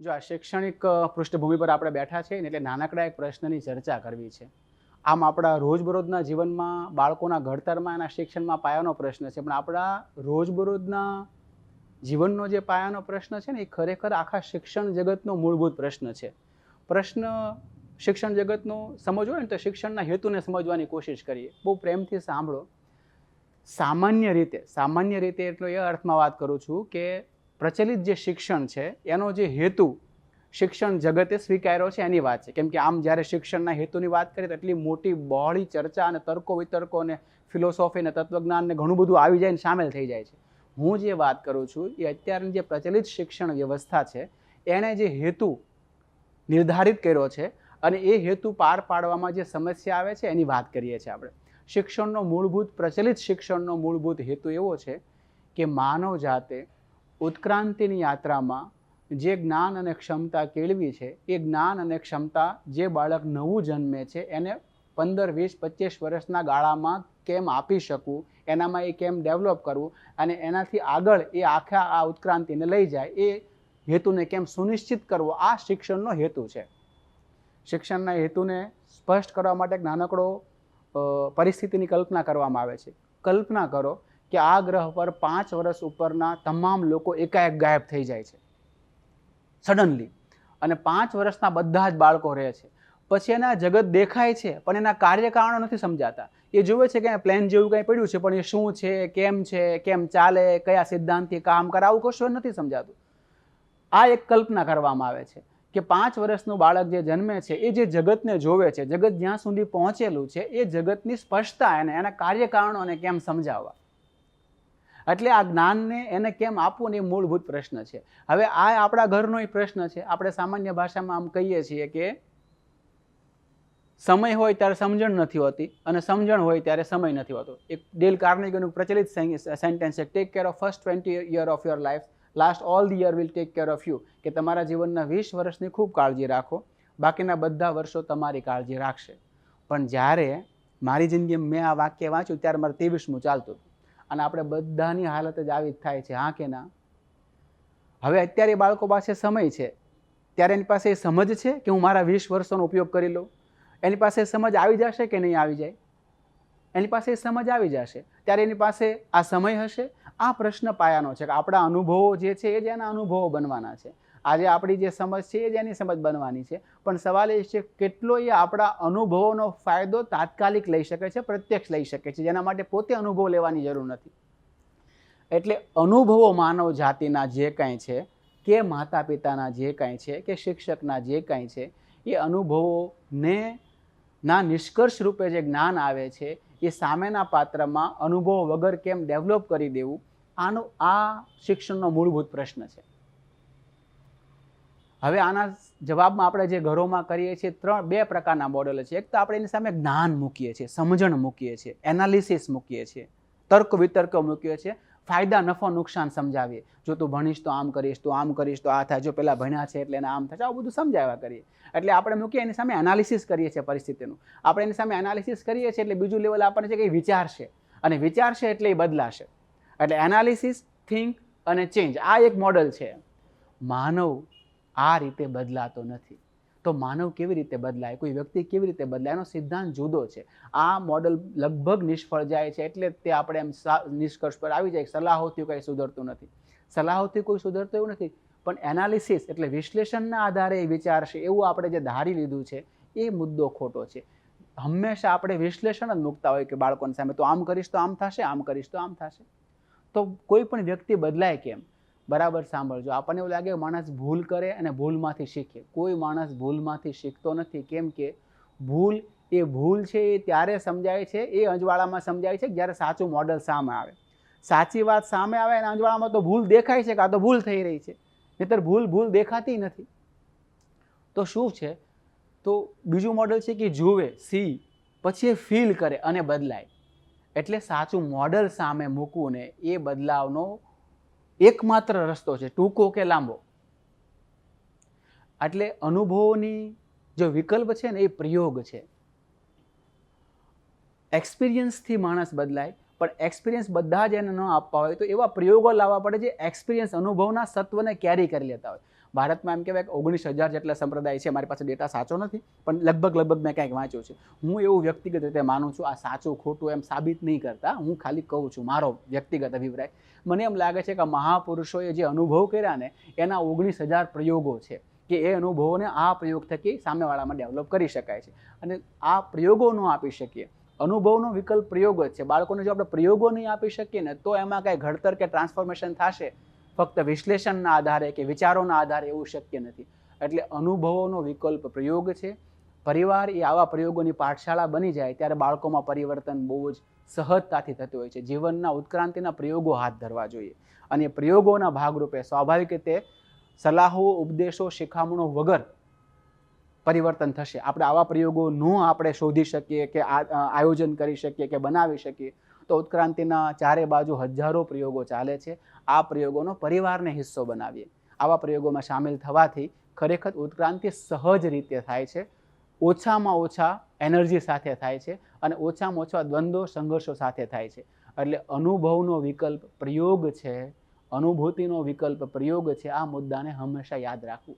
જો આ શૈક્ષણિક પૃષ્ઠભૂમિ પર આપણે બેઠા છીએ એટલે નાનકડા એક પ્રશ્નની ચર્ચા કરવી છે. આમ આપણા રોજબરોજના જીવનમાં, બાળકોના ઘડતરમાં એના શિક્ષણમાં પાયાનો પ્રશ્ન છે. પણ આપણા રોજબરોજના જીવનનો જે પાયાનો પ્રશ્ન છે ને, એ ખરેખર આખા શિક્ષણ જગતનો મૂળભૂત પ્રશ્ન છે. પ્રશ્ન શિક્ષણ જગતનો સમજવો ને તો શિક્ષણના હેતુને સમજવાની કોશિશ કરીએ. બહુ પ્રેમથી સાંભળો. સામાન્ય રીતે સામાન્ય રીતે એટલો એ અર્થમાં વાત કરું છું કે પ્રચલિત જે શિક્ષણ છે, એનો જે હેતુ શિક્ષણ જગતે સ્વીકાર્યો છે, એની વાત છે. કેમ કે આમ જ્યારે શિક્ષણના હેતુની વાત કરીએ તો એટલી મોટી બહોળી ચર્ચા અને તર્કો વિતર્કો અને ફિલોસોફી અને તત્વજ્ઞાનને ઘણું બધું આવી જાય ને સામેલ થઈ જાય છે. હું જે વાત કરું છું, એ અત્યારની જે પ્રચલિત શિક્ષણ વ્યવસ્થા છે, એણે જે હેતુ નિર્ધારિત કર્યો છે અને એ હેતુ પાર પાડવામાં જે સમસ્યા આવે છે, એની વાત કરીએ છીએ આપણે. શિક્ષણનો મૂળભૂત, પ્રચલિત શિક્ષણનો મૂળભૂત હેતુ એવો છે કે માનવ જાતે ઉત્ક્રાંતિની યાત્રામાં જે જ્ઞાન અને ક્ષમતા કેળવી છે, એ જ્ઞાન અને ક્ષમતા જે બાળક નવું જન્મે છે, એને પંદર, વીસ પચીસ વર્ષના ગાળામાં કેમ આપી શકું, એનામાં એ કેમ ડેવલપ કરવું અને એનાથી આગળ એ આખા આ ઉત્ક્રાંતિને લઈ જાય, એ હેતુને કેમ સુનિશ્ચિત કરવો, આ શિક્ષણનો હેતુ છે. શિક્ષણના હેતુને સ્પષ્ટ કરવા માટે નાનકડો પરિસ્થિતિની કલ્પના કરવામાં આવે છે. કલ્પના કરો કે આ ગ્રહ પર પાંચ વર્ષ ઉપરના તમામ લોકો એકાએક ગાયબ થઈ જાય છે. સડનલી અને પાંચ વર્ષના બધા જ બાળકો રહે છે. પછી એના જગત દેખાય છે, પણ એના કાર્યકારણો નથી સમજાતા. એ જુએ છે કે પ્લેન જેવું કંઈ પડ્યું છે, પણ એ શું છે, કેમ છે, કેમ ચાલે, કયા સિદ્ધાંતથી કામ કરાવું કશું નથી સમજાતું. આ એક કલ્પના કરવામાં આવે છે કે પાંચ વર્ષનું બાળક જે જન્મે છે, એ જે જગતને જોવે છે, જગત જ્યાં સુધી પહોંચેલું છે, એ જગતની સ્પષ્ટતા એને, એના કાર્યકારણોને કેમ સમજાવવા. એટલે આ જ્ઞાનને એને કેમ આપવું ને એ મૂળભૂત પ્રશ્ન છે. હવે આ આપણા ઘરનો પ્રશ્ન છે. આપણે સામાન્ય ભાષામાં આમ કહીએ છીએ કે સમય હોય ત્યારે સમજણ નથી હોતી અને સમજણ હોય ત્યારે સમય નથી હોતો. એક ડેલ કાર્નેગીનું પ્રચલિત સેન્ટેન્સ છે take care of first twenty year of your life last all the year will take care of you કે તમારા જીવનના વીસ વર્ષની ખૂબ કાળજી રાખો. બાકીના બધા વર્ષો તમારી કાળજી રાખશે. પણ જ્યારે મારી જિંદગીમાં મેં આ વાક્ય વાંચ્યું, ત્યારે મારે ત્રેવીસમું ચાલતું હતું. અને આપણે બધાની હાલત જ આવી જ થાય છે, હા કે ના? હવે અત્યારે બાળકો પાસે સમય છે. ત્યારે એની પાસે એ સમજ છે કે હું મારા વીસ વર્ષોનો ઉપયોગ કરી લઉં? એની પાસે સમજ આવી જશે કે નહીં આવી જાય? એની પાસે એ સમજ આવી જશે. ત્યારે એની પાસે આ સમય હશે? આ પ્રશ્ન પાયાનો છે કે આપણા અનુભવો જે છે એ જ એના અનુભવો બનવાના છે. આજે આપણી જે સમજ છે એ જ એની સમજ બનવાની છે. પણ સવાલ એ છે, કેટલો એ આપણા અનુભવોનો ફાયદો તાત્કાલિક લઈ શકે છે, પ્રત્યક્ષ લઈ શકે છે? જેના માટે પોતે અનુભવ લેવાની જરૂર નથી. એટલે અનુભવો માનવ જાતિના જે કાંઈ છે, કે માતા પિતાના જે કાંઈ છે, કે શિક્ષકના જે કાંઈ છે, એ અનુભવોને ના નિષ્કર્ષ રૂપે જે જ્ઞાન આવે છે, એ સામેના પાત્રમાં અનુભવ વગર કેમ ડેવલપ કરી દેવું? આનો, આ શિક્ષણનો મૂળભૂત પ્રશ્ન છે. હવે આના જવાબમાં આપણે જે ઘરોમાં કરીએ છીએ, ત્રણ, બે પ્રકારના મોડેલો છે. એક તો આપણે એની સામે જ્ઞાન મૂકીએ છીએ, સમજણ મૂકીએ છીએ એનાલિસિસ મૂકીએ છીએ, તર્ક વિતર્ક મૂકીએ છીએ, ફાયદા, નફો, નુકસાન સમજાવીએ. જો તું ભણીશ તો આમ કરીશ, તો આમ કરીશ, તો આ થાય. જો પેલા ભણ્યા છે એટલે એને આમ થાય આવું બધું સમજાવ્યા કરીએ. એટલે આપણે મૂકીએ એની સામે એનાલિસિસ કરીએ છીએ પરિસ્થિતિનું. આપણે એની સામે એનાલિસિસ કરીએ છીએ એટલે બીજું લેવલ આપણને છે કે વિચારશે. અને વિચારશે એટલે એ બદલાશે. એટલે એનાલિસિસ થિંક અને ચેન્જ આ એક મોડલ છે. માનવ આ રીતે બદલાતો નથી. તો માનવ કેવી રીતે બદલાય? કોઈ વ્યક્તિ કેવી રીતે બદલાય? એનો સિદ્ધાંત જુદો છે. આ મોડલ લગભગ નિષ્ફળ જાય છે એટલે તે આપણે એમ નિષ્કર્ષ પર આવી જાય સલાહોથી કંઈ સુધરતું નથી. સલાહોથી કોઈ સુધરતું એવું નથી, પણ એનાલિસિસ એટલે વિશ્લેષણના આધારે એ વિચારશે. એવું આપણે જે ધારી લીધું છે, એ મુદ્દો ખોટો છે. હંમેશા આપણે વિશ્લેષણ જ મૂકતા હોય કે બાળકોની સામે, તો આમ કરીશ તો આમ થશે, આમ કરીશ તો આમ થશે. તો કોઈ પણ વ્યક્તિ બદલાય કેમ? બરાબર સાંભળજો. આપણને એવું લાગે માણસ ભૂલ કરે અને ભૂલમાંથી શીખે. કોઈ માણસ ભૂલમાંથી શીખતો નથી. કેમ કે ભૂલ એ ભૂલ છે, એ ત્યારે સમજાય છે, એ અજવાળામાં સમજાય છે જ્યારે સાચું મોડલ સામે આવે. સાચી વાત સામે આવે અને અજવાળામાં તો ભૂલ દેખાય છે કે આ તો ભૂલ થઈ રહી છે. નહીતર ભૂલ ભૂલ દેખાતી નથી. તો શું છે? તો બીજું મોડલ છે કે જુએ, સી, પછી એ ફીલ કરે અને બદલાય. એટલે સાચું મોડલ સામે મૂકવું ને એ બદલાવનો એકમાત્ર રસ્તો છે, ટૂંકો કે લાંબો. એટલે અનુભવોની જે વિકલ્પ છે ને, એ પ્રયોગ છે. એક્સપિરિયન્સથી માણસ બદલાય, પણ એક્સપિરિયન્સ બધા જ એને ન આપવા હોય તો એવા પ્રયોગો લાવવા પડે જે એક્સપિરિયન્સ અનુભવના સત્વને કેરી કરી લેતા હોય. ભારતમાં એમ કહેવાય કે ઓગણીસ હજાર જેટલા સંપ્રદાય છે, મારી પાસે ડેટા સાચો નથી, પણ લગભગ લગભગ મેં ક્યાંક વાંચ્યો છે. હું એવું વ્યક્તિગત રીતે માનું છું, આ સાચું ખોટું એમ સાબિત નહીં કરતા. હું ખાલી કહું છું મારો વ્યક્તિગત અભિપ્રાય. મને એમ લાગે છે કે મહાપુરુષોએ જે અનુભવ કર્યા ને, એના ઓગણીસ હજાર પ્રયોગો છે કે એ અનુભવોને આ પ્રયોગ થકી સામેવાળામાં ડેવલપ કરી શકાય છે. અને આ પ્રયોગો ન આપી શકીએ. અનુભવનો વિકલ્પ પ્રયોગ જ છે. બાળકોને જો આપણે પ્રયોગો નહીં આપી શકીએ ને, તો એમાં કાંઈ ઘડતર કે ટ્રાન્સફોર્મેશન થશે? ફક્ત વિશ્લેષણના આધારે કે વિચારોના આધારે એવું શક્ય નથી. એટલે અનુભવોનો વિકલ્પ પ્રયોગ છે. પરિવાર એ આવા પ્રયોગોની પાઠશાળા બની જાય ત્યારે બાળકોમાં પરિવર્તન બહુ જ સહજતાથી થતું હોય છે. જીવનના ઉત્ક્રાંતિના પ્રયોગો હાથ ધરવા જોઈએ. અને પ્રયોગોના ભાગરૂપે સ્વાભાવિક રીતે સલાહો, ઉપદેશો, શિખામણો વગર પરિવર્તન થશે. આપણે આવા પ્રયોગો ન આપણે શોધી શકીએ કે આયોજન કરી શકીએ કે બનાવી શકીએ. તો ઉત્ક્રાંતિના ચારે બાજુ હજારો પ્રયોગો ચાલે છે. આ પ્રયોગોનો પરિવારને હિસ્સો બનાવીએ. આવા પ્રયોગોમાં સામેલ થવાથી ખરેખર ઉત્ક્રાંતિ સહજ રીતે થાય છે. ઓછામાં ઓછા એનર્જી સાથે થાય છે અને ઓછામાં ઓછા દ્વંદ્વો, સંઘર્ષો સાથે થાય છે. એટલે અનુભવનો વિકલ્પ પ્રયોગ છે, અનુભૂતિનો વિકલ્પ પ્રયોગ છે, આ મુદ્દાને હંમેશા યાદ રાખવું.